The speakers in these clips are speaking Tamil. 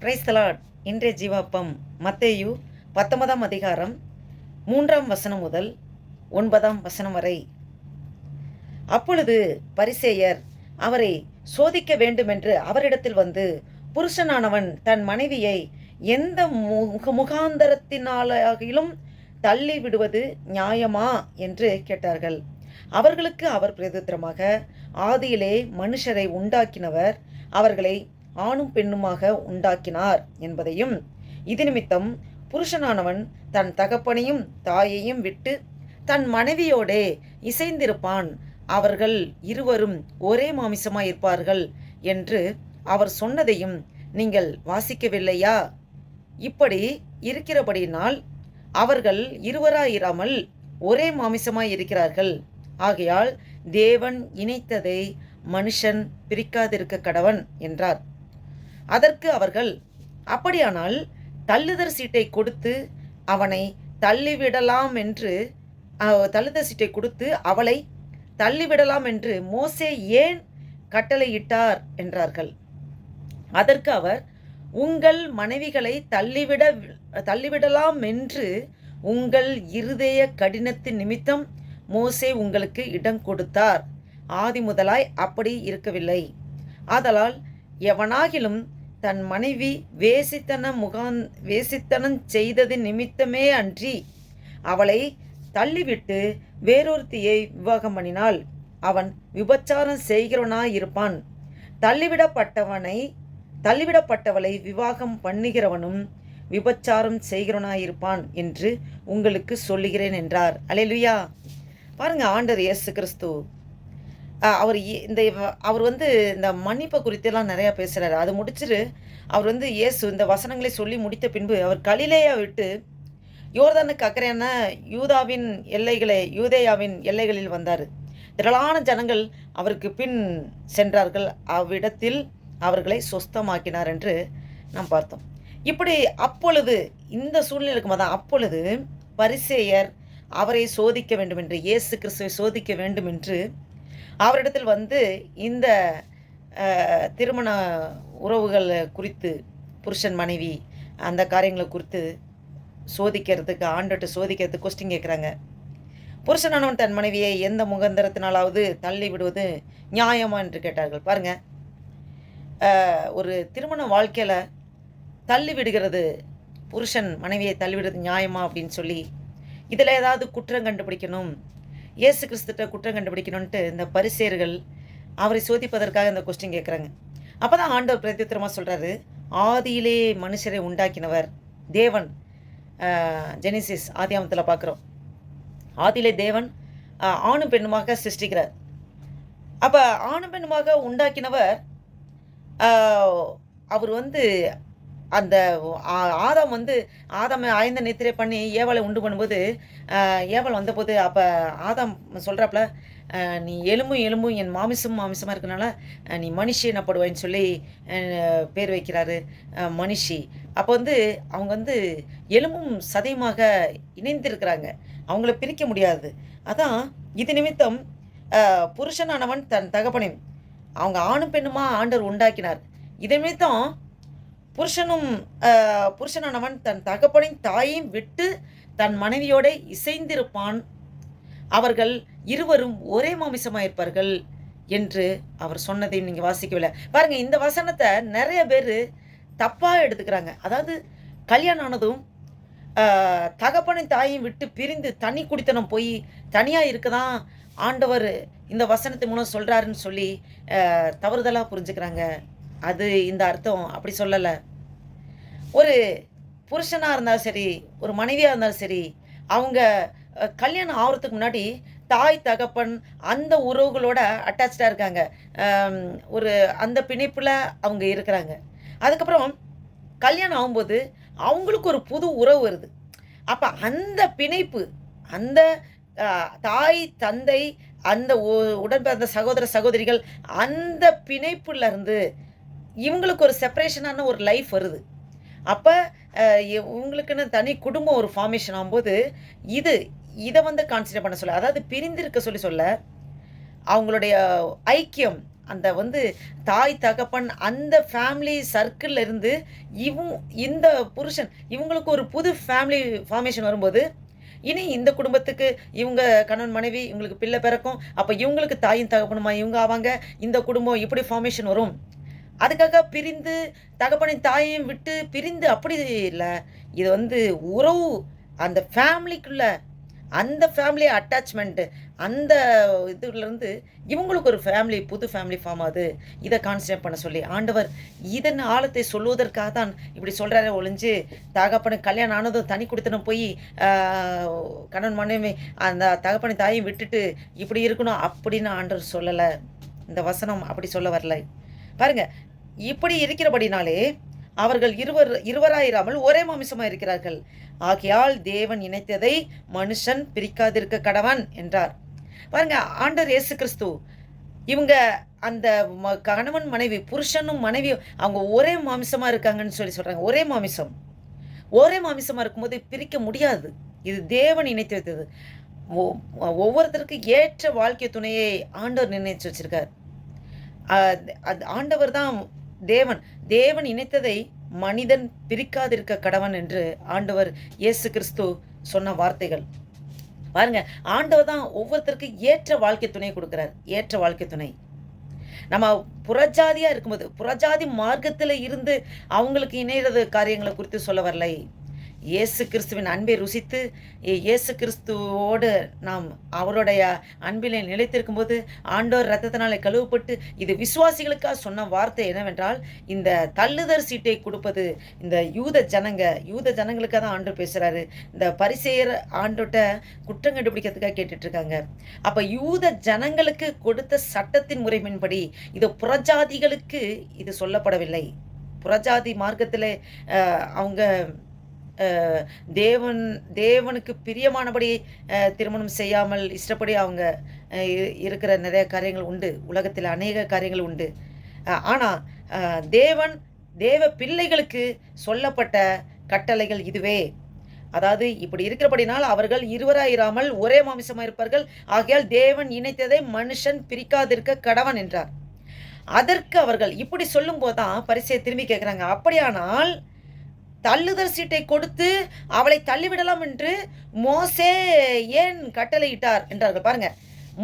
கிரைஸ்தலாட் இன்றைய ஜீவாப்பம் மத்தேயு பத்தொன்பதாம் அதிகாரம் மூன்றாம் வசனம் முதல் ஒன்பதாம் வசனம் வரை. அப்பொழுது பரிசேயர் அவரை சோதிக்க வேண்டுமென்று அவரிடத்தில் வந்து புருஷனானவன் தன் மனைவியை எந்த முக முகாந்தரத்தினாலும் தள்ளி விடுவது நியாயமா? என்று கேட்டார்கள். அவர்களுக்கு அவர் பிரதித்திரமாக ஆதியிலே மனுஷரை உண்டாக்கினவர் அவர்களை ஆணும் பெண்ணுமாக உண்டாக்கினார் என்பதையும் இது நிமித்தம் புருஷனானவன் தன் தகப்பனையும் தாயையும் விட்டு தன் மனைவியோடே இசைந்திருப்பான். அவர்கள் இருவரும் ஒரே மாமிசமாய் இருப்பார்கள் என்று அவர் சொன்னதையும் நீங்கள் வாசிக்கவில்லையா? இப்படி இருக்கிறபடியினால் அவர்கள் இருவராயிராமல் ஒரே மாமிசமாய் இருக்கிறார்கள் ஆகையால் தேவன் இணைத்ததை மனுஷன் பிரிக்காதிருக்க கடவன் என்றார். அதற்கு அவர்கள் அப்படியானால் தள்ளுதர் சீட்டை கொடுத்து அவனை தள்ளிவிடலாம் என்று தள்ளுதர் சீட்டை கொடுத்து அவளை தள்ளிவிடலாம் என்று மோசே ஏன் கட்டளையிட்டார்? என்றார்கள். அதற்கு அவர் உங்கள் மனைவிகளை தள்ளிவிட தள்ளிவிடலாம் என்று உங்கள் இருதய கடினத்தின் நிமித்தம் மோசே உங்களுக்கு இடம் கொடுத்தார். ஆதி முதலாய் அப்படி இருக்கவில்லை. ஆதலால் எவனாகிலும் தன் மனைவி வேசித்தனம் முகாந் வேசித்தனம் செய்தது நிமித்தமே அன்றி அவளை தள்ளிவிட்டு வேறொருத்தியை விவாகம் பண்ணினால் அவன் விபச்சாரம் செய்கிறவனாயிருப்பான். தள்ளிவிடப்பட்டவனை தள்ளிவிடப்பட்டவளை விவாகம் பண்ணுகிறவனும் விபச்சாரம் செய்கிறவனாயிருப்பான் என்று உங்களுக்கு சொல்லுகிறேன் என்றார். அலையிலுயா. பாருங்க ஆண்டர் இயேசு கிறிஸ்து அவர் இ- இந்த அவர் வந்து இந்த மன்னிப்பை குறித்தெல்லாம் நிறையா பேசுகிறாரு அது முடிச்சிரு அவர் வந்து இயேசு இந்த வசனங்களை சொல்லி முடித்த பின்பு அவர் கலிலேயா விட்டு யோர்தானுக்கு அக்கறையான யூதாவின் எல்லைகளை யூதேயாவின் எல்லைகளில் வந்தார். திரளான ஜனங்கள் அவருக்கு பின் சென்றார்கள். அவ்விடத்தில் அவர்களை சொஸ்தமாக்கினார் என்று நாம் பார்த்தோம். இப்படி அப்பொழுது இந்த சூழ்நிலைக்கு தான் அப்பொழுது பரிசேயர் அவரை சோதிக்க வேண்டும் என்று இயேசு கிறிஸ்துவை சோதிக்க வேண்டும் என்று அவரிடத்தில் வந்து இந்த திருமண உறவுகள் குறித்து புருஷன் மனைவி அந்த காரியங்களை குறித்து சோதிக்கிறதுக்கு ஆண்டுட்டு சோதிக்கிறதுக்கு கொஸ்டின் கேட்குறாங்க புருஷனானவன் தன் மனைவியை எந்த முகந்தரத்தினாலாவது தள்ளி விடுவது நியாயமா என்று கேட்டார்கள். பாருங்க. ஒரு திருமண வாழ்க்கையில் தள்ளி விடுகிறது புருஷன் மனைவியை தள்ளிவிடுறது நியாயமா அப்படின்னு சொல்லி இதில் ஏதாவது குற்றம் கண்டுபிடிக்கணும் இயேசு கிறிஸ்துட்ட குற்றம் கண்டுபிடிக்கணும்ன்ட்டு இந்த பரிசேர்கள் அவரை சோதிப்பதற்காக இந்த கொஸ்டின் கேட்குறாங்க அப்போ தான் ஆண்டவர் பிரத்யுத்தரமாக சொல்கிறாரு ஆதியிலே மனுஷரை உண்டாக்கினவர் தேவன். ஜெனிசிஸ் ஆதியாமத்தில் பார்க்குறோம் ஆதியிலே தேவன் ஆணும் பெண்ணுமாக சிருஷ்டிக்கிறார். அப்போ ஆணும் பெண்ணுமாக உண்டாக்கினவர் அவர் வந்து அந்த ஆ- வந்து ஆதம் ஆயந்த நித்திரை பண்ணி ஏவலை உண்டு பண்ணும்போது ஏவல் வந்தபோது அப்போ ஆதம் சொல்கிறாப்புல நீ எலும்பும் எலும்பும் என் மாமிசம் மாமிசமாக இருக்கனால நீ மனுஷி எனப்படுவாயின்னு சொல்லி பேர் வைக்கிறாரு மனுஷி. அப்போ வந்து அவங்க வந்து எலும்பும் சதையுமாக இணைந்திருக்கிறாங்க. அவங்கள பிரிக்க முடியாது. அதான் இது நிமித்தம் புருஷனானவன் தன் தகப்பனையும் அவங்க ஆணும் பெண்ணுமா ஆண்டர் உண்டாக்கினார். இது நிமித்தம் புருஷனும் புருஷனானவன் தன் தகப்பனின் தாயையும் விட்டு தன் மனைவியோட இசைந்திருப்பான். அவர்கள் இருவரும் ஒரே மாமிசமாயிருப்பார்கள் என்று அவர் சொன்னதையும் நீங்கள் வாசிக்கவில்லை. பாருங்க இந்த வசனத்தை நிறைய பேர் தப்பாக எடுத்துக்கிறாங்க. அதாவது கல்யாணம் ஆனதும் தகப்பனின் தாயையும் விட்டு பிரிந்து தனி குடித்தனம் போய் தனியாக இருக்கதான் ஆண்டவர் இந்த வசனத்தை மூலம் சொல்கிறாருன்னு சொல்லி தவறுதலாக புரிஞ்சுக்கிறாங்க. அது இந்த அர்த்தம். அப்படி சொல்லலை. ஒரு புருஷனாக இருந்தாலும் சரி ஒரு மனைவியாக இருந்தாலும் சரி அவங்க கல்யாணம் ஆகிறதுக்கு முன்னாடி தாய் தகப்பன் அந்த உறவுகளோட அட்டாச்சாக இருக்காங்க. ஒரு அந்த பிணைப்பில் அவங்க இருக்கிறாங்க. அதுக்கப்புறம் கல்யாணம் ஆகும்போது அவங்களுக்கு ஒரு புது உறவு வருது. அப்போ அந்த பிணைப்பு அந்த தாய் தந்தை அந்த உ- உடன்பிறந்த சகோதர சகோதரிகள் அந்த பிணைப்புலேருந்து இருந்து இவங்களுக்கு ஒரு செப்பரேஷனான ஒரு லைஃப் வருது. அப்போ இவங்களுக்குன்னு தனி குடும்பம் ஒரு ஃபார்மேஷன் ஆகும்போது இது இதை வந்து கான்சிடர் பண்ண சொல்ல அதாவது பிரிந்திருக்க சொல்லி சொல்ல அவங்களுடைய ஐக்கியம் அந்த வந்து தாய் தகப்பன் அந்த ஃபேமிலி சர்க்கிளில் இருந்து இவங்க இந்த புருஷன் இவங்களுக்கு ஒரு புது ஃபேமிலி ஃபார்மேஷன் வரும்போது இனி இந்த குடும்பத்துக்கு இவங்க கணவன் மனைவி இவங்களுக்கு பிள்ளை பிறக்கும் அப்போ இவங்களுக்கு தாயும் தகப்பனுமா இவங்க ஆவாங்க இந்த குடும்பம் இப்படி ஃபார்மேஷன் வரும். அதுக்காக பிரிந்து தகப்பனின் தாயையும் விட்டு பிரிந்து அப்படி இல்லை. இது வந்து உறவு. அந்த ஃபேமிலிக்குள்ள அந்த ஃபேமிலி அட்டாச்மெண்ட்டு அந்த இதுலேருந்து இவங்களுக்கு ஒரு ஃபேமிலி புது ஃபேமிலி ஃபார்ம் ஆகுது. இதை கான்சன்ட்ரேட் பண்ண சொல்லி. ஆண்டவர் இதன் ஆழத்தை சொல்லுவதற்காக தான் இப்படி சொல்கிறாரே ஒழிஞ்சு தகப்பனுக்கு கல்யாணம் ஆனதும் தனி கொடுத்தனும் போய் கணவன் மனைவி அந்த தகப்பனை தாயும் விட்டுட்டு இப்படி இருக்கணும் அப்படின்னு ஆண்டவர் சொல்லலை. இந்த வசனம் அப்படி சொல்ல வரல. பாருங்க இப்படி இருக்கிறபடினாலே அவர்கள் இருவர் இருவராயிராமல் ஒரே மாமிசமாக இருக்கிறார்கள். ஆகையால் தேவன் இணைத்ததை மனுஷன் பிரிக்காதிருக்க கடவன் என்றார். பாருங்க ஆண்டர் இயேசு கிறிஸ்து இவங்க அந்த ம- கணவன் மனைவி புருஷனும் மனைவியும் அவங்க ஒரே மாமிசமாக இருக்காங்கன்னு சொல்லி சொல்கிறாங்க ஒரே மாமிசம். ஒரே மாமிசமாக இருக்கும்போது பிரிக்க முடியாது. இது தேவன் இணைத்து வைத்தது. ஒ- ஒவ்வொருத்தருக்கு ஏற்ற வாழ்க்கை துணையை ஆண்டவர் நிர்ணயித்து வச்சிருக்கார். அது ஆண்டவர் தான் தேவன் தேவன் இணைத்ததை மனிதன் பிரிக்காதிருக்க கடவன் என்று ஆண்டவர் இயேசு கிறிஸ்து சொன்ன வார்த்தைகள். பாருங்க ஆண்டவர் தான் ஒவ்வொருத்தருக்கு ஏற்ற வாழ்க்கை துணை கொடுக்கிறார். ஏற்ற வாழ்க்கை துணை. நம்ம புறஜாதியா இருக்கும்போது புறஜாதி மார்க்கத்தில் இருந்து அவங்களுக்கு இணையிறது காரியங்களை குறித்து சொல்ல வரலை. இயேசு கிறிஸ்துவின் அன்பை ருசித்து இயேசு கிறிஸ்துவோடு நாம் அவருடைய அன்பிலே நிலைத்திருக்கும் போது ஆண்டோர் ரத்தத்தினாலே கழுவப்பட்டு இது விசுவாசிகளுக்காக சொன்ன வார்த்தை என்னவென்றால் இந்த தள்ளுதர் சீட்டை கொடுப்பது இந்த யூத ஜனங்க யூத ஜனங்களுக்காக தான் ஆண்டு பேசுகிறாரு இந்த பரிசெயர் ஆண்டோட்ட குற்றம் கண்டுபிடிக்கிறதுக்காக கேட்டுட்ருக்காங்க. இருக்காங்க யூத ஜனங்களுக்கு கொடுத்த சட்டத்தின் முறைமையின்படி இது புறஜாதிகளுக்கு இது சொல்லப்படவில்லை. புறஜாதி மார்க்கத்தில் அவங்க தேவன் தேவனுக்கு பிரியமானபடி திருமணம் செய்யாமல் இஷ்டப்படி அவங்க இருக்கிற நிறைய காரியங்கள் உண்டு. உலகத்தில் அநேக காரியங்கள் உண்டு. ஆனால் தேவன் தேவ பிள்ளைகளுக்கு சொல்லப்பட்ட கட்டளைகள் இதுவே. அதாவது இப்படி இருக்கிறபடினால் அவர்கள் இருவராயிராமல் ஒரே மாமிசமாக இருப்பார்கள். ஆகையால் தேவன் இணைத்ததை மனுஷன் பிரிக்காதிருக்க கடவன் என்றார். அதற்கு அவர்கள் இப்படி சொல்லும் போதுதான் பரிசையை திரும்பி கேட்குறாங்க அப்படியானால் தள்ளுதல் சீட்டை கொடுத்து அவளை தள்ளிவிடலாம் என்று மோசே ஏன் கட்டளையிட்டார் என்றார்கள். பாருங்க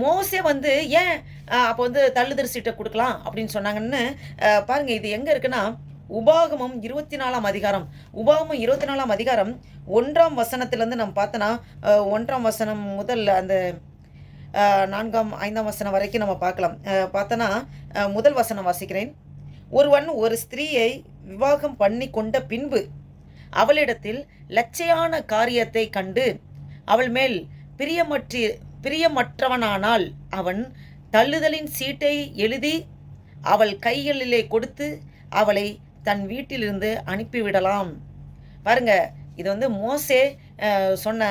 மோசே வந்து ஏன் அப்போ வந்து தள்ளுதல் சீட்டை கொடுக்கலாம் அப்படின்னு சொன்னாங்கன்னு பாருங்க இது எங்க இருக்குன்னா உபாகமம் இருபத்தி நாலாம் அதிகாரம். உபாகமம் இருபத்தி நாலாம் அதிகாரம் ஒன்றாம் வசனத்திலேருந்து நம்ம பார்த்தோன்னா ஒன்றாம் வசனம் முதல் அந்த நான்காம் ஐந்தாம் வசனம் வரைக்கும் நம்ம பார்க்கலாம். பார்த்தோன்னா முதல் வசனம் வாசிக்கிறேன். ஒருவன் ஒரு ஸ்திரீயை விவாகம் பண்ணி கொண்ட பின்பு அவளிடத்தில் லட்சையான காரியத்தை கண்டு அவள் மேல் பிரியமற்றி பிரியமற்றவனானால் அவன் தள்ளுதலின் சீட்டை எழுதி அவள் கைகளிலே கொடுத்து அவளை தன் வீட்டிலிருந்து அனுப்பிவிடலாம். பாருங்க இது வந்து மோசே சொன்ன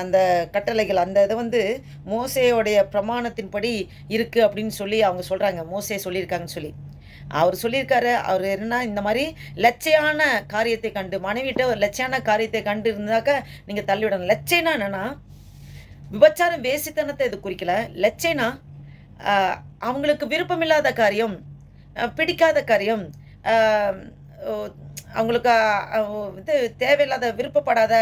அந்த கட்டளைகள் அந்த இது வந்து மோசேயோடைய பிரமாணத்தின்படி இருக்குது அப்படின்னு சொல்லி அவங்க சொல்கிறாங்க மோசே சொல்லியிருக்காங்கன்னு சொல்லி. அவர் சொல்லியிருக்காரு அவர் என்ன இந்த மாதிரி லட்சையான காரியத்தை கண்டு மனைவிட்ட ஒரு லட்சையான காரியத்தை கண்டு இருந்தாக்க நீங்கள் தள்ளிவிடணும். லட்சைனா என்னன்னா விபச்சாரம் வேசித்தனத்தை இது குறிக்கல. லட்சைனா அவங்களுக்கு விருப்பமில்லாத காரியம் பிடிக்காத காரியம் அவங்களுக்கு இது தேவையில்லாத விருப்பப்படாத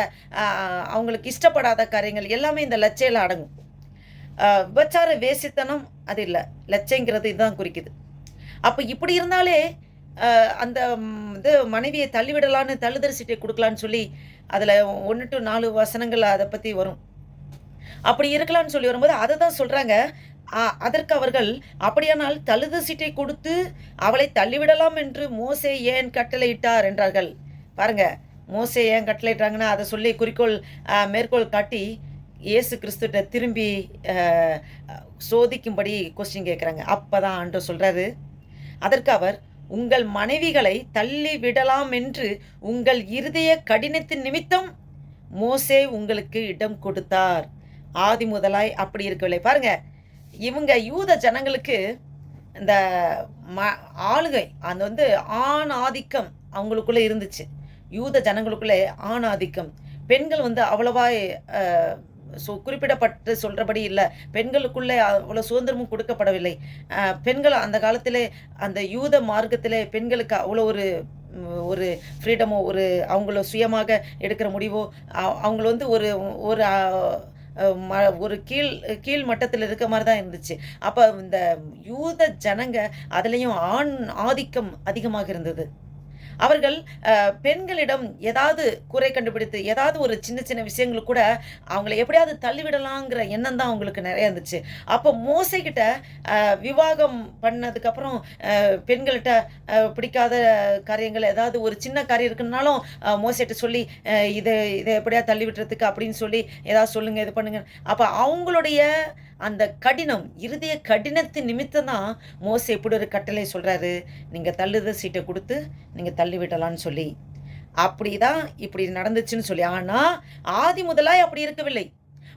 அவங்களுக்கு இஷ்டப்படாத காரியங்கள் எல்லாமே இந்த லட்சையில் அடங்கும். விபச்சார வேசித்தனம் அது இல்லை. லட்சைங்கிறது இதுதான் குறிக்குது. அப்போ இப்படி இருந்தாலே அந்த இது மனைவியை தள்ளிவிடலான்னு தள்ளுதறி சீட்டை கொடுக்கலான்னு சொல்லி அதில் ஒன்று டு நாலு வசனங்கள் அதை பற்றி வரும். அப்படி இருக்கலாம்னு சொல்லி வரும்போது அதை தான் சொல்கிறாங்க அதற்கு அவர்கள் அப்படியானால் தழுது சீட்டை கொடுத்து அவளை தள்ளிவிடலாம் என்று மோசே ஏன் கட்டளையிட்டார் என்றார்கள். பாருங்க மோசே ஏன் கட்டளையிட்டாங்கன்னா அதை சொல்லி குறிக்கோள் மேற்கோள் காட்டி இயேசு கிறிஸ்துட்ட திரும்பி சோதிக்கும்படி கொஸ்டின் கேட்குறாங்க அப்போ தான் ஆண்டவர் சொல்கிறாரு அதற்கு அவர் உங்கள் மனைவிகளை தள்ளி விடலாம் என்று உங்கள் இருதய கடினத்தின் நிமித்தம் மோசே உங்களுக்கு இடம் கொடுத்தார். ஆதி முதலாய் அப்படி இருக்கவில்லை. பாருங்க இவங்க யூத ஜனங்களுக்கு இந்த ம ஆளுகை அந்த வந்து ஆண் ஆதிக்கம் அவங்களுக்குள்ளே இருந்துச்சு. யூத ஜனங்களுக்குள்ளே ஆண் ஆதிக்கம். பெண்கள் வந்து அவ்வளவா சு குறிப்பிடப்பட்டு சொல்கிறபடி இல்லை. பெண்களுக்குள்ளே அவ்வளோ சுதந்திரமும் கொடுக்கப்படவில்லை. பெண்கள் அந்த காலத்திலே அந்த யூத மார்க்கத்திலே பெண்களுக்கு அவ்வளோ ஒரு ஒரு ஃப்ரீடமோ ஒரு அவங்கள சுயமாக எடுக்கிற முடிவோ அவங்கள வந்து ஒரு ஒரு ம- ஒரு கீழ் கீழ் மட்டத்தில் இருக்க மாதிரி தான் இருந்துச்சு. அப்போ இந்த யூத ஜனங்க அதுலேயும் ஆண் ஆதிக்கம் அதிகமாக இருந்தது. அவர்கள் பெண்களிடம் ஏதாவது குறை கண்டுபிடித்து ஏதாவது ஒரு சின்ன சின்ன விஷயங்கள் கூட அவங்கள எப்படியாவது தள்ளிவிடலாங்கிற எண்ணம் தான் அவங்களுக்கு நிறைய இருந்துச்சு. அப்போ மோசைக்கிட்ட விவாகம் பண்ணதுக்கப்புறம் பெண்கள்கிட்ட பிடிக்காத காரியங்கள் ஏதாவது ஒரு சின்ன காரியம் இருக்குன்னாலும் மோசைகிட்ட சொல்லி இதை இதை எப்படியா தள்ளி விட்டுறதுக்கு அப்படின்னு சொல்லி ஏதாவது சொல்லுங்கள் இது பண்ணுங்க அப்போ அவங்களுடைய அந்த கடினம் இருதய கடினத்தின் நிமித்தம் தான் மோசை எப்படி ஒரு கட்டளை சொல்கிறாரு நீங்கள் தள்ளுத சீட்டை கொடுத்து நீங்கள் தள்ளி விடலான்னு சொல்லி. அப்படிதான் இப்படி நடந்துச்சுன்னு சொல்லி. ஆனால் ஆதி முதலாய் அப்படி இருக்கவில்லை.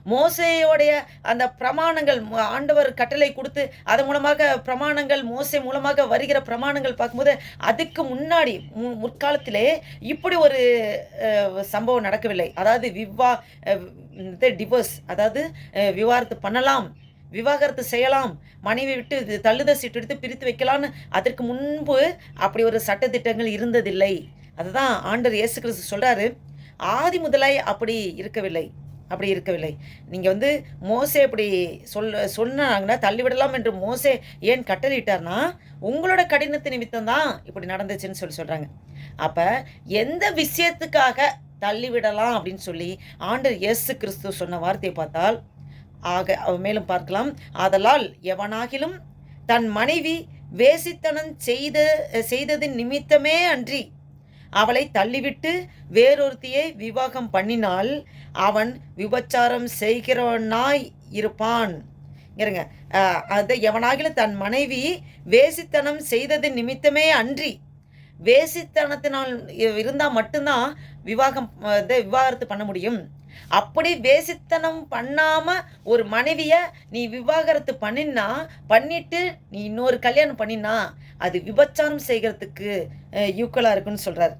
மோசையோடைய அந்த பிரமாணங்கள் ஆண்டவர் கட்டளை கொடுத்து அதன் மூலமாக பிரமாணங்கள் மோசை மூலமாக வருகிற பிரமாணங்கள் பார்க்கும்போது அதுக்கு முன்னாடி மு- முற்காலத்திலே இப்படி ஒரு சம்பவம் நடக்கவில்லை. அதாவது விவா டிவோர்ஸ் அதாவது விவாகரத்து பண்ணலாம் விவாகரத்து செய்யலாம் மனைவி விட்டு இது தள்ளுத சீட்டு எடுத்து பிரித்து வைக்கலாம்னு அதற்கு முன்பு அப்படி ஒரு சட்டத்திட்டங்கள் இருந்ததில்லை. அதுதான் ஆண்டர் இயேசு கிறிஸ்து சொல்கிறாரு ஆதி முதலாய் அப்படி இருக்கவில்லை அப்படி இருக்கவில்லை. நீங்கள் வந்து மோசே இப்படி சொல்ல சொன்னாங்கன்னா தள்ளிவிடலாம் என்று மோசே ஏன் கட்டளையிட்டார்னா உங்களோட கடினத்து நிமித்தம் தான் இப்படி நடந்துச்சுன்னு சொல்லி சொல்கிறாங்க அப்போ எந்த விஷயத்துக்காக தள்ளிவிடலாம் அப்படின்னு சொல்லி ஆண்டர் இயேசு கிறிஸ்து சொன்ன வார்த்தையை பார்த்தால் ஆக மேலும் பார்க்கலாம். ஆதலால் எவனாகிலும் தன் மனைவி வேசித்தனம் செய்த செய்ததின் நிமித்தமே அன்றி அவளை தள்ளிவிட்டு வேறொருத்தியை விவாகம் பண்ணினால் அவன் விபச்சாரம் செய்கிறவனாய் இருப்பான். இருங்க அது எவனாகிலும் தன் மனைவி வேசித்தனம் செய்ததின் நிமித்தமே அன்றி வேசித்தனத்தினால் இருந்தால் மட்டும்தான் விவாகம் அஹ், விவாகரத்து பண்ண முடியும். அப்படி வேசித்தனம் பண்ணாம ஒரு மனைவிய நீ விவாகரத்து பண்ணினா பண்ணிட்டு நீ இன்னொரு கல்யாணம் பண்ணினா அது விபச்சாரம் செய்கிறதுக்கு யூக்கலா இருக்குன்னு சொல்றார்.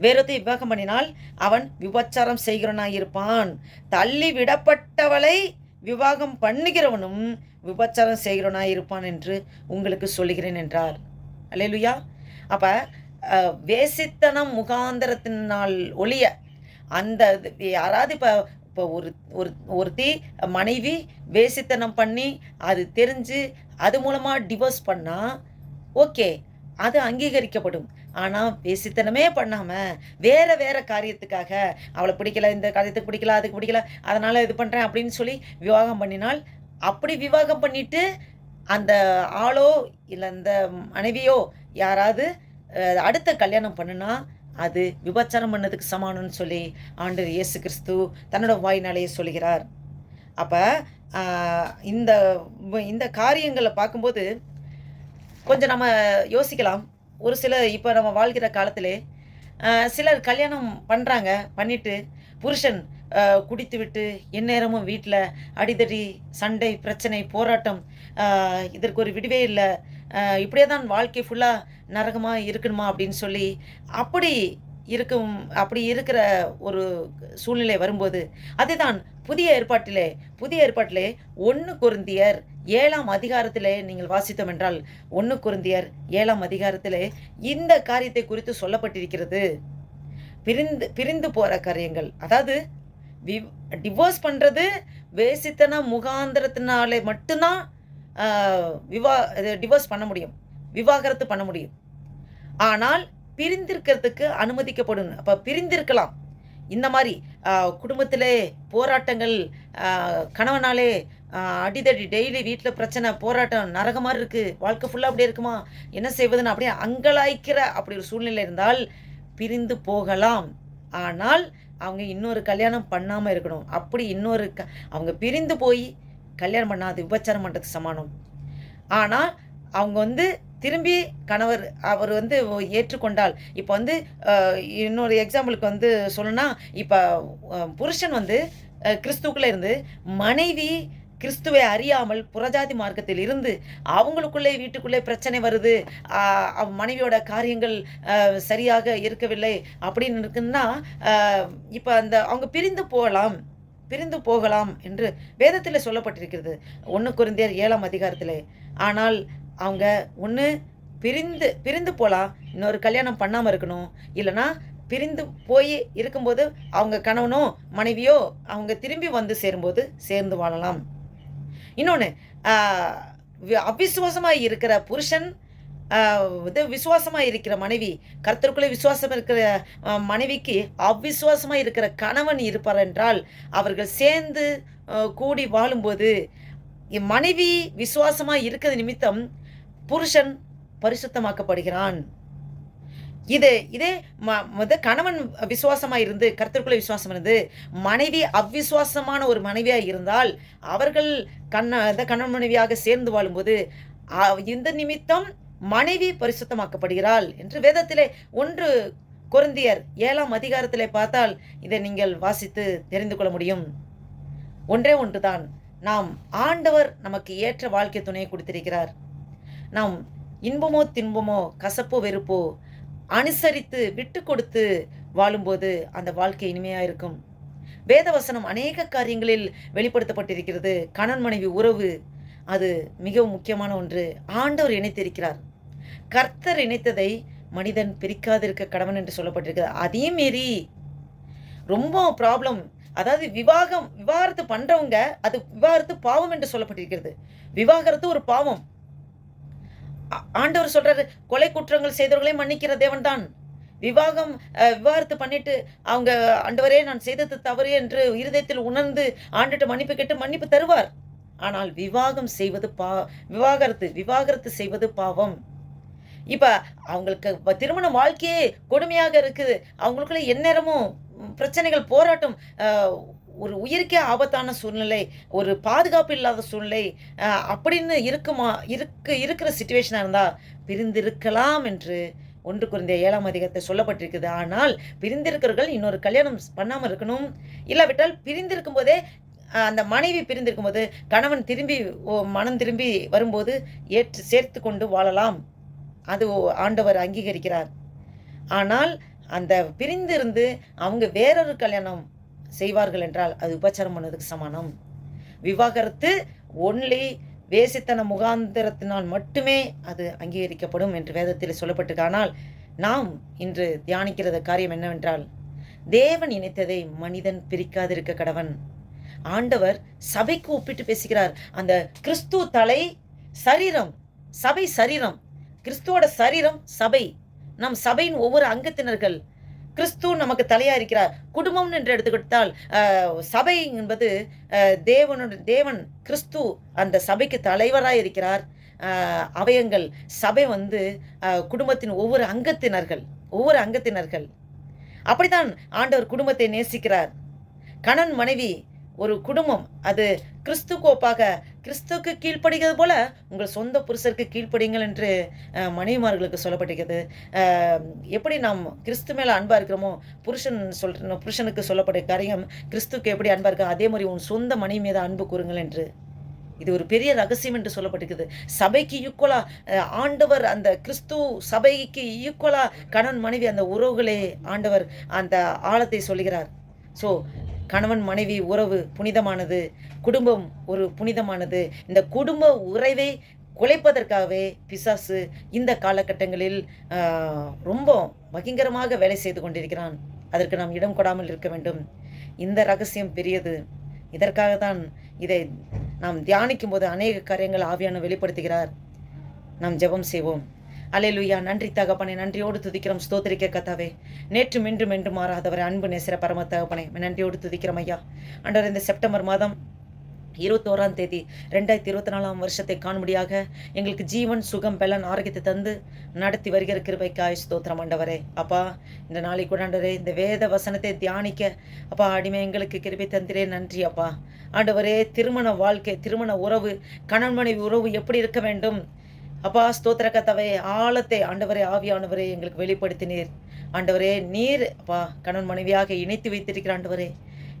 வேறொருத்தி விவாகம் பண்ணினால் அவன் விபச்சாரம் செய்கிறவனாய் இருப்பான். தள்ளி விடப்பட்டவளை விவாகம் பண்ணுகிறவனும் விபச்சாரம் செய்கிறவனாய் இருப்பான் என்று உங்களுக்கு சொல்லுகிறேன் என்றார். அல்லேலுயா. அப்போ வேசித்தனம் முகாந்தரத்தினால் ஒளிய அந்த இது- யாராவது இப்போ இப்போ ஒரு ஒரு ஒருத்தி மனைவி வேசித்தனம் பண்ணி அது தெரிஞ்சு அது மூலமாக டிவோர்ஸ் பண்ணால் ஓகே அது அங்கீகரிக்கப்படும். ஆனால் பேசித்தனமே பண்ணாமல் வேறு வேறு காரியத்துக்காக அவளை பிடிக்கல இந்த காரியத்துக்கு பிடிக்கல அதுக்கு பிடிக்கல அதனால் இது பண்ணுறேன் அப்படின்னு சொல்லி விவாகம் பண்ணினால் அப்படி விவாகம் பண்ணிவிட்டு அந்த ஆளோ இல்லை அந்த மனைவியோ யாராவது அடுத்த கல்யாணம் பண்ணுனா அது விபச்சாரம் பண்ணதுக்கு சமானம்னு சொல்லி ஆண்டு இயேசு கிறிஸ்து தன்னோட வாய்னாலேயே சொல்கிறார். அப்போ இந்த இந்த காரியங்களை பார்க்கும்போது கொஞ்சம் நம்ம யோசிக்கலாம். ஒரு சில இப்போ நம்ம வாழ்கிற காலத்திலே சிலர் கல்யாணம் பண்ணுறாங்க பண்ணிட்டு புருஷன் குடித்து விட்டு எந்நேரமும் வீட்டில் அடிதடி சண்டை பிரச்சனை போராட்டம் இதற்கு ஒரு விடுவே இல்லை. இப்படியே தான் வாழ்க்கை ஃபுல்லாக நரகமாக இருக்கணுமா அப்படின்னு சொல்லி அப்படி இருக்கும் அப்படி இருக்கிற ஒரு சூழ்நிலை வரும்போது அதுதான் புதிய ஏற்பாட்டிலே புதிய ஏற்பாட்டிலே ஒன்று குருந்தியர் ஏழாம் அதிகாரத்திலே நீங்கள் வாசித்தோம் என்றால் ஒன்று குருந்தியர் ஏழாம் அதிகாரத்திலே இந்த காரியத்தை குறித்து சொல்லப்பட்டிருக்கிறது. பிரிந்து பிரிந்து போகிற காரியங்கள். அதாவது வி டிவோர்ஸ் பண்ணுறது வேசித்தன முகாந்திரத்தினாலே மட்டும்தான் விவா டிவோர்ஸ் பண்ண முடியும். விவாகரத்து பண்ண முடியும். ஆனால் பிரிந்திருக்கிறதுக்கு அனுமதிக்கப்படும். அப்போ பிரிந்திருக்கலாம். இந்த மாதிரி குடும்பத்திலே போராட்டங்கள் கணவனாலே அடிதடி டெய்லி வீட்டில் பிரச்சனை போராட்டம் நரக மாதிரி இருக்குது வாழ்க்கை ஃபுல்லாக அப்படியே இருக்குமா? என்ன செய்வதுன்னு அப்படியே அங்கலாய்க்கிற அப்படி ஒரு சூழ்நிலை இருந்தால் பிரிந்து போகலாம். ஆனால் அவங்க இன்னொரு கல்யாணம் பண்ணாமல் இருக்கணும். அப்படி இன்னொரு க அவங்க பிரிந்து போய் கல்யாணம் பண்ணாது விபச்சாரம் பண்ணுறதுக்கு சமானம். ஆனால் அவங்க வந்து திரும்பி கணவர் அவர் வந்து ஏற்றுக்கொண்டால். இப்போ வந்து இன்னொரு எக்ஸாம்பிளுக்கு வந்து சொல்லணும்னா இப்போ புருஷன் வந்து கிறிஸ்துக்குள்ளே இருந்து மனைவி கிறிஸ்துவை அறியாமல் புறஜாதி மார்க்கத்தில் இருந்து அவங்களுக்குள்ளே வீட்டுக்குள்ளே பிரச்சனை வருது. மனைவியோட காரியங்கள் சரியாக இருக்கவில்லை அப்படின்னு இருக்குன்னா இப்போ அந்த அவங்க பிரிந்து போகலாம். பிரிந்து போகலாம் என்று வேதத்தில் சொல்லப்பட்டிருக்கிறது. ஒன்று குருந்தியர் ஏழாம் அதிகாரத்தில். ஆனால் அவங்க ஒன்று பிரிந்து பிரிந்து போகலாம் இன்னொரு கல்யாணம் பண்ணாமல் இருக்கணும். இல்லைன்னா பிரிந்து போய் இருக்கும்போது அவங்க கணவனோ மனைவியோ அவங்க திரும்பி வந்து சேரும்போது சேர்ந்து வாழலாம். இன்னொன்று அவிசுவாசமாக இருக்கிற புருஷன் இது விசுவாசமாக இருக்கிற மனைவி கர்த்தருக்குள்ளே விசுவாசம் இருக்கிற மனைவிக்கு அவ்விசுவாசமாக இருக்கிற கணவன் இருப்பார் என்றால் அவர்கள் சேர்ந்து கூடி வாழும்போது என் மனைவி விசுவாசமாக இருக்கிறது நிமித்தம் புருஷன் பரிசுத்தமாக்கப்படுகிறான். இது இதே ம கணவன் விசுவாசமா இருந்து கருத்திற்குள்ள விசுவாசம் இருந்து மனைவி அவ்விசுவாசமான ஒரு மனைவியா இருந்தால் அவர்கள் கண்ண கணவன் மனைவியாக சேர்ந்து வாழும்போது இந்த நிமித்தம் மனைவி பரிசுத்தமாக்கப்படுகிறாள் என்று வேதத்திலே ஒன்று குருந்தியர் ஏழாம் அதிகாரத்திலே பார்த்தால் இதை நீங்கள் வாசித்து தெரிந்து கொள்ள முடியும். ஒன்றே ஒன்றுதான். நாம் ஆண்டவர் நமக்கு ஏற்ற வாழ்க்கை துணையை கொடுத்திருக்கிறார். நாம் இன்பமோ தின்பமோ கசப்போ வெறுப்போ அனுசரித்து விட்டு கொடுத்து வாழும்போது அந்த வாழ்க்கை இனிமையாக இருக்கும் வேதவசனம் அநேக காரியங்களில் வெளிப்படுத்தப்பட்டிருக்கிறது. கணவன் மனைவி உறவு அது மிகவும் முக்கியமான ஒன்று. ஆண்டவர் இணைத்திருக்கிறார். கர்த்தர் இணைத்ததை மனிதன் பிரிக்காதிருக்க கடவன் என்று சொல்லப்பட்டிருக்கிறது. அதையும் மீறி ரொம்ப ப்ராப்ளம் அதாவது விவாகம் விவாகரத்து பண்ணுறவங்க அது விவாகரத்து பாவம் என்று சொல்லப்பட்டிருக்கிறது. விவாகரத்து ஒரு பாவம். ஆண்டவர் சொல்றாரு கொலை குற்றங்கள் செய்தவர்களே மன்னிக்கிற தேவன் தான் விவாகம் விவாகரத்து பண்ணிட்டு அவங்க ஆண்டவரே நான் செய்தது தவறு என்று இருதயத்தில் உணர்ந்து ஆண்டுட்டு மன்னிப்பு கேட்டு மன்னிப்பு தருவார். ஆனால் விவாகம் செய்வது பா விவாகரத்து விவாகரத்து செய்வது பாவம். இப்ப அவங்களுக்கு திருமண வாழ்க்கையே கொடுமையாக இருக்குது. அவங்களுக்குள்ள எந்நேரமும் பிரச்சனைகள் போராட்டம் ஒரு உயிருக்கே ஆபத்தான சூழ்நிலை ஒரு பாதுகாப்பு இல்லாத சூழ்நிலை அப்படின்னு இருக்குமா இருக்கு இருக்கிற சுச்சுவேஷனாக இருந்தால் பிரிந்திருக்கலாம் என்று ஒன்று குறைந்த ஏழாம் அதிகத்தை சொல்லப்பட்டிருக்குது. ஆனால் பிரிந்திருக்கிறவர்கள் இன்னொரு கல்யாணம் பண்ணாமல் இருக்கணும். இல்லாவிட்டால் பிரிந்திருக்கும் போதே அந்த மனைவி பிரிந்திருக்கும் போது கணவன் திரும்பி ஓ, மனம் திரும்பி வரும்போது ஏற்று சேர்த்து கொண்டு வாழலாம். அது ஓ- ஆண்டவர் அங்கீகரிக்கிறார். ஆனால் அந்த பிரிந்திருந்து அவங்க வேறொரு கல்யாணம் செய்வார்கள் என்றால் அது உபச்சாரம் பண்ணதுக்கு சமானம் விவாகரத்து ஒன்லி வேசித்தன முகாந்திரத்தினால் மட்டுமே அது அங்கீகரிக்கப்படும் என்று வேதத்தில் சொல்லப்பட்டிருக்கானால் நாம் இன்று தியானிக்கிறது காரியம் என்னவென்றால் தேவன் இணைத்ததை மனிதன் பிரிக்காதிருக்க கடவன். ஆண்டவர் சபைக்கு ஒப்பிட்டு பேசுகிறார். அந்த கிறிஸ்து தலை சரீரம் சபை சரீரம் கிறிஸ்துவோட சரீரம் சபை. நம் சபையின் ஒவ்வொரு அங்கத்தினர்கள் கிறிஸ்து நமக்கு தலையா இருக்கிறார். குடும்பம் என்று எடுத்துக்கிட்டால் சபை என்பது தேவனுடைய தேவனோட தேவன் கிறிஸ்து அந்த சபைக்கு தலைவராக இருக்கிறார். அவயங்கள் சபை வந்து குடும்பத்தின் ஒவ்வொரு அங்கத்தினர்கள் ஒவ்வொரு அங்கத்தினர்கள். அப்படித்தான் ஆண்டவர் குடும்பத்தை நேசிக்கிறார். கணன் மனைவி ஒரு குடும்பம் அது கிறிஸ்து கோப்பாக கிறிஸ்துவுக்கு கீழ்ப்படுகிறது போல உங்கள் சொந்த புருஷருக்கு கீழ்ப்படிங்கள் என்று மனைவிமார்களுக்கு சொல்லப்படுகிறது எப்படி நாம் கிறிஸ்து மேலே அன்பாக இருக்கிறோமோ புருஷன் சொல் புருஷனுக்கு சொல்லப்பட்ட காரியம் கிறிஸ்துவுக்கு எப்படி அன்பாக இருக்கோ அதே மாதிரி உன் சொந்த மனைவி மீது அன்பு கூறுங்கள் என்று. இது ஒரு பெரிய ரகசியம் என்று சொல்லப்பட்டிருக்குது சபைக்கு ஈக்குவலா ஆண்டவர் அந்த கிறிஸ்து சபைக்கு ஈக்குவலா கணவன் மனைவி அந்த உறவுகளே ஆண்டவர் அந்த ஆழத்தை சொல்லுகிறார். ஸோ கணவன் மனைவி உறவு புனிதமானது குடும்பம் ஒரு புனிதமானது. இந்த குடும்ப உறவை குலைப்பதற்காகவே பிசாசு இந்த காலகட்டங்களில் ரொம்ப பயங்கரமாக வேலை செய்து கொண்டிருக்கிறான். அதற்கு நாம் இடம் கொடாமல் இருக்க வேண்டும். இந்த ரகசியம் பெரியது. இதற்காக தான் இதை நாம் தியானிக்கும் போது அநேக காரியங்கள் ஆவியான வெளிப்படுத்துகிறார். நாம் ஜெபம் செய்வோம். அலையலுயா. நன்றி தகப்பனே நன்றியோடு துதிக்கிறோம். ஸ்தோத்திரிக்க கத்தாவே நேற்று மீண்டும் என்று மாறாதவர் அன்பு நேசிற பரம தகப்பனே நன்றியோடு துதிக்கிறோம் ஐயா. அன்றர் இந்த செப்டம்பர் மாதம் இருபத்தோராம் தேதி ரெண்டாயிரத்தி இருபத்தி நாலாம் வருஷத்தை காணும்படியாக எங்களுக்கு ஜீவன் சுகம் பலன் ஆரோக்கியத்தை தந்து நடத்தி வருகிற கிருபைக்காய் ஸ்தோத்திரம் ஆண்டவரே. அப்பா இந்த நாளை கூட ஆண்டவரே இந்த வேத வசனத்தை தியானிக்க அப்பா அடிமை எங்களுக்கு கிருபை தந்திரே நன்றி அப்பா. ஆண்டவரே திருமண வாழ்க்கை திருமண உறவு கணவன் மனைவி உறவு எப்படி இருக்க வேண்டும்? அப்பா ஸ்தோத்திர கத்தவை ஆழத்தை ஆண்டவரே ஆவியானவரே எங்களுக்கு வெளிப்படுத்தினீர். ஆண்டவரே நீர் அப்பா கணவன் மனைவியாக இணைத்து வைத்திருக்கிற ஆண்டவரே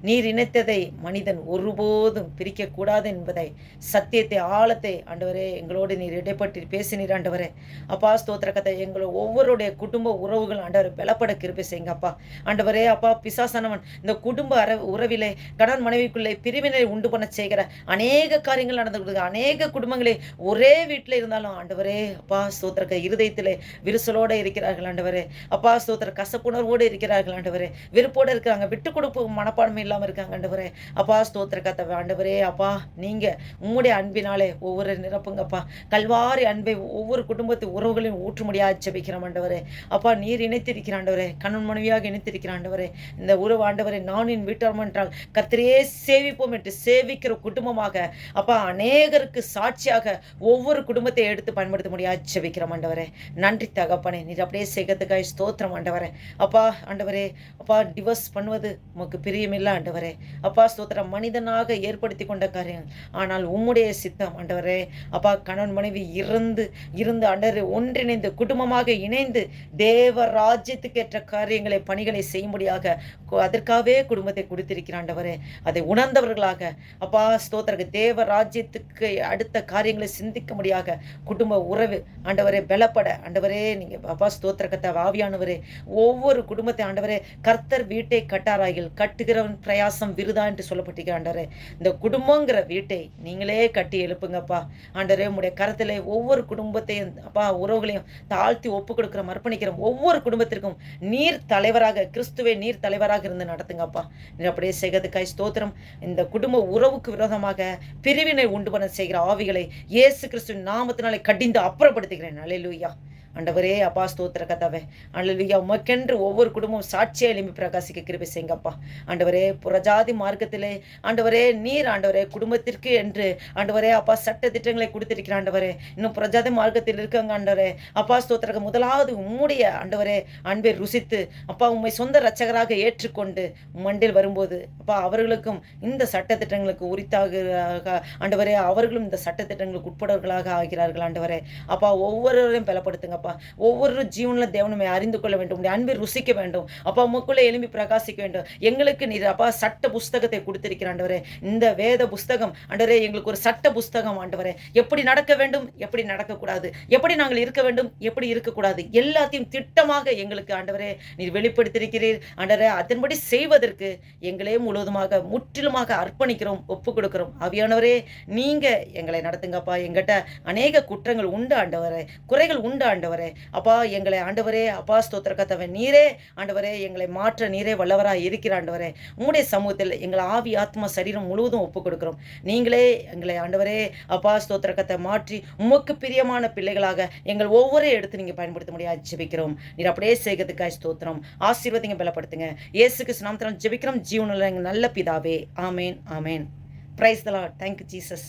நீர் இணைத்ததை மனிதன் ஒருபோதும் பிரிக்கக்கூடாது என்பதை சத்தியத்தை ஆழத்தை ஆண்டவரே எங்களோடு நீர் இடைப்பட்டு பேசினீர் ஆண்டவரே. அப்பா ஸ்தோத்திர கதை எங்களோட ஒவ்வொருடைய குடும்ப உறவுகள் ஆண்டவர் பலப்பட கிருப்பை செய்யுங்க அப்பா. ஆண்டவரே அப்பா பிசாசானவன் இந்த குடும்ப அற உறவிலே கடன் மனைவிக்குள்ளே பிரிவினை உண்டு பண்ண செய்கிற அநேக காரியங்கள் நடந்து கொடுக்குது அநேக குடும்பங்களே ஒரே வீட்டில் இருந்தாலும் ஆண்டவரே அப்பா ஸ்தோத்திரக்க இருதயத்திலே விரிசலோடு இருக்கிறார்கள் ஆண்டவரே. அப்பா ஸ்தோத்திர கசப்புணர்வோடு இருக்கிறார்கள் ஆண்டவரே. வெறுப்போடு இருக்கிறாங்க. விட்டு கொடுப்பு மனப்பான்மை இல்லாமல் இருக்காங்க ஆண்டவரே. அப்பா ஸ்தோத்திர கத்த ஆண்டவரே அப்பா நீங்க உம்முடைய அன்பினாலே ஒவ்வொரு நிரப்புங்கப்பா. கல்வாரி அன்பை ஒவ்வொரு குடும்பத்து உறவுகளையும் ஊற்றுமடியா ஜபிக்கிறோம் ஆண்டவரே. அப்பா நீர் இணைத்திருக்கிற ஆண்டவரே. கணவன் மனைவியாக இணைத்திருக்கிற ஆண்டவரே. இந்த உறவு ஆண்டவரே என் வீட்டார் என்றால் கர்த்தரையே சேவிப்போம் என்று சேவிக்கிற குடும்பமாக அப்பா அநேகருக்கு சாட்சியாக ஒவ்வொரு குடும்பத்தை எடுத்து பயன்படுத்த முடியாது ஜெபிக்கிறோம் ஆண்டவரே. நன்றி தகப்பனே. நீர் அப்படியே செய்கிறதுக்காய் ஸ்தோத்திரம் ஆண்டவரே. அப்பா ஆண்டவரே அப்பா டிவோர்ஸ் பண்ணுவது உமக்கு பிரியமில்லை ஆண்டவரே. அப்பா ஸ்தோத்திரம். மனிதனாக ஏற்படுத்தி கொண்ட காரியம் ஆனால் உம்முடைய சித்தம் ஆண்டவரே. அப்பா கணவன் மனைவி இருந்து இருந்து ஆண்டவரே ஒன்றிணைந்து குடும்பமாக இணைந்து தேவ ராஜ்யத்துக்கு ஏற்ற காரியங்களை பணிகளை செய்யும்படியாக அதற்காகவே குடும்பத்தை கொடுத்திருக்கிற ஆண்டவரே. அதை உணர்ந்தவர்களாக அப்பா ஸ்தோத்திரக்கு தேவ ராஜ்யத்துக்கு அடுத்த காரியங்களை சிந்திக்கும்படியாக குடும்ப உறவு ஆண்டவரே பலப்பட ஆண்டவரே நீங்க அப்பா ஸ்தோத்திரக்கத்தை ஆவியானவரே. ஒவ்வொரு குடும்பத்தை ஆண்டவரே கர்த்தர் வீட்டை கட்டாராயில் கட்டுகிறவன் பிரயாசம் விருதா என்று சொல்லப்பட்டிருக்க ஆண்டரே இந்த குடும்பங்கிற வீட்டை நீங்களே கட்டி எழுப்புங்கப்பா. ஆண்டரே உடைய கரத்திலே ஒவ்வொரு குடும்பத்தையும் அப்பா உறவுகளையும் தாழ்த்தி ஒப்பு கொடுக்குறோம் அர்ப்பணிக்கிறோம் ஒவ்வொரு குடும்பத்திற்கும் நீர் தலைவராக கிறிஸ்துவை நீர் தலைவராக இருந்து நடத்துங்கப்பா. நீர் அப்படியே செய்கிறதுக்காய் ஸ்தோத்திரம். இந்த குடும்ப உறவுக்கு விரோதமாக பிரிவினை உண்டு பண்ண செய்கிற ஆவிகளை இயேசு கிறிஸ்துவின் நாமத்தினாலே கடிந்து அப்புறப்படுத்துகிறேன். அல்லேலூயா ஆண்டவரே அப்பா ஸ்தோத்திர கதவை அல்லேலூயா உமக்கென்று ஒவ்வொரு குடும்பமும் சாட்சியை எழுப்பி பிரகாசிக்க கிருபை செய்யுங்கப்பா. ஆண்டவரே புறஜாதி மார்க்கத்திலே ஆண்டவரே நீர் ஆண்டவரே குடும்பத்திற்கு என்று ஆண்டவரே அப்பா சட்ட திட்டங்களை கொடுத்திருக்கிற ஆண்டவரே இன்னும் புறஜாதி மார்க்கத்தில் இருக்காங்க ஆண்டவரே அப்பா ஸ்தோத்திரக முதலாவது உம்முடைய ஆண்டவரே அன்பை ருசித்து அப்பா உம்மை சொந்த ரட்சகராக ஏற்றுக்கொண்டு மண்டில் வரும்போது அப்பா அவர்களுக்கும் இந்த சட்ட திட்டங்களுக்கு உரித்தாக ஆண்டவரே அவர்களும் இந்த சட்ட திட்டங்களுக்கு உட்படவர்களாக ஆகிறார்கள் ஆண்டவரே. அப்பா ஒவ்வொருவரையும் அப்பா. ஒவ்வொரு ஜீவனில் தேவனமை அறிந்து கொள்ள வேண்டும். உடைய அன்பை ருசிக்க வேண்டும். அப்பா உமக்குள்ளே எழும்பி பிரகாசிக்க வேண்டும். எங்களுக்கு நீர் அப்பா சட்ட புஸ்தகத்தை கொடுத்திருக்கிற ஆண்டவரே. இந்த வேத புஸ்தகம் ஆண்டவரே எங்களுக்கு ஒரு சட்ட புஸ்தகம் ஆண்டவரே. எப்படி நடக்க வேண்டும்? எப்படி நடக்கக்கூடாது? எப்படி நாங்கள் இருக்க வேண்டும்? எப்படி இருக்கக்கூடாது? எல்லாத்தையும் திட்டமாக எங்களுக்கு ஆண்டவரே நீர் வெளிப்படுத்தியிருக்கிறீர். ஆண்டவரே அதன்படி செய்வதற்கு எங்களே முழுவதுமாக முற்றிலுமாக அர்ப்பணிக்கிறோம் ஒப்பு கொடுக்கிறோம் அவியானவரே நீங்க எங்களை நடத்துங்கப்பா எங்கிட்ட அநேக குற்றங்கள் உண்டு ஆண்டவரே. குறைகள் உண்டு ஆண்டவரே. அப்பா எங்களை ஆண்டவரே அப்பா ஸ்தோத்திர கத்தவன் நீரே. ஆண்டவரே எங்களை மாற்ற நீரே வல்லவராக இருக்கிற ஆண்டவரே. உங்களுடைய சமூகத்தில் எங்களை ஆவி ஆத்மா சரீரம் முழுவதும் ஒப்பு கொடுக்கிறோம் நீங்களே எங்களை ஆண்டவரே அப்பா ஸ்தோத்திர கத்தை மாற்றி உமக்கு பிரியமான பிள்ளைகளாக எங்கள் ஒவ்வொரு எடுத்து நீங்க பயன்படுத்த முடியாது ஜெபிக்கிறோம். நீர் அப்படியே செய்கிறதுக்காய் ஸ்தோத்திரம். ஆசீர்வதிங்க பலப்படுத்துங்க. இயேசுக்கு நாமத்தினால் ஜெபிக்கிறோம். ஜீவனில் எங்கள் நல்ல பிதாவே. Amen amen. பிரைஸ் தலா தேங்க்யூ ஜீசஸ்